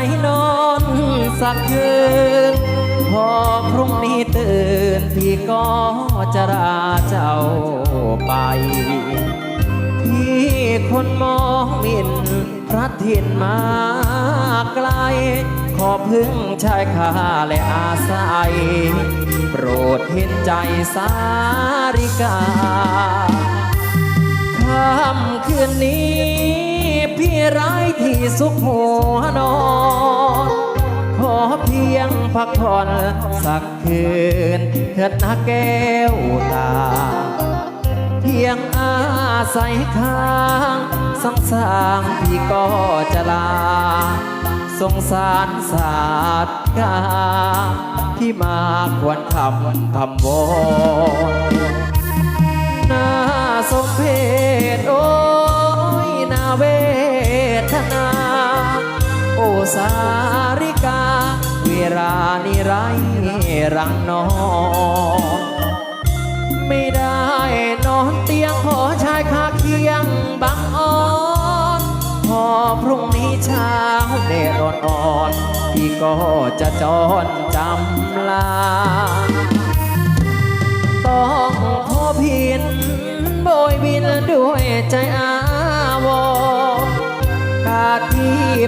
นนี้ขอนอนสักคืน พอพรุ่งนี้ตื่นพี่ก็จะลาเจ้าไป ที่คนมองมินพระถิ่นมาไกล ขอพึ่งชายคาและอาศัย โปรดเห็นใจสาริกาค่ำคืนนี้ พี่ไร้ที่สุขหัวนอน ขอเพียงพักผ่อนสักคืนเถิดนะแก้วตา เพียงอาศัยข้างสังสางพี่ก็จะลา สงสารสาดกาที่มาควรคำคำวอนน่าสมเพชโอ้ยนาเว ทนา โอสาริกา เวลานิไรรังนอนไม่ได้นอนเตียงพอชายคาเคียงบังอ่อนพอพรุ่งนี้เช้าเดรอนอ่อนพี่ก็จะจรจำลา ต้องขอพินโบยบินด้วยใจอา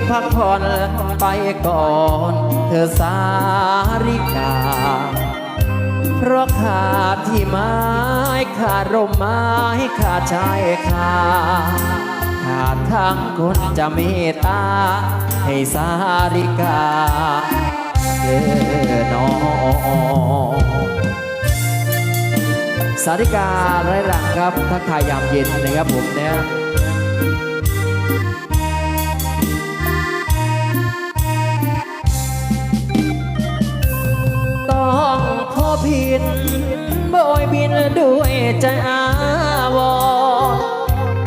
พักผ่อนไปก่อนเธอสาริกา เพราะขาดที่ไม้ขาดร่มไม้ขาดชายคาขาดทั้งคนจะเมตตา ให้สาริกาเออน้องสาริกาไร้รังครับทักทายยามเย็นนะครับผมเนี่ยินโบยบินด้วยใจอาวร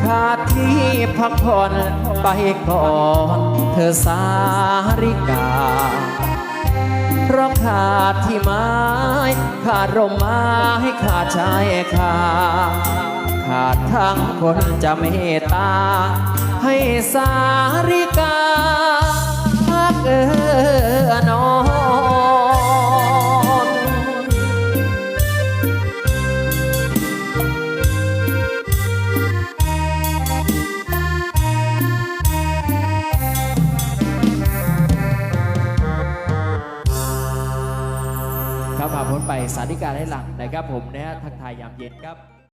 ขาดที่พักผ่อนไปก่อนเธอสาริกาเพราะขาดที่ไม้ ขาดร่มไม้ขาดชายคาขาดทั้งคนจะเมตตาให้สาริ ครับผ่านพ้นไปสาธิการให้หลังนะครับผมนะฮะทักทายยามเย็นครับ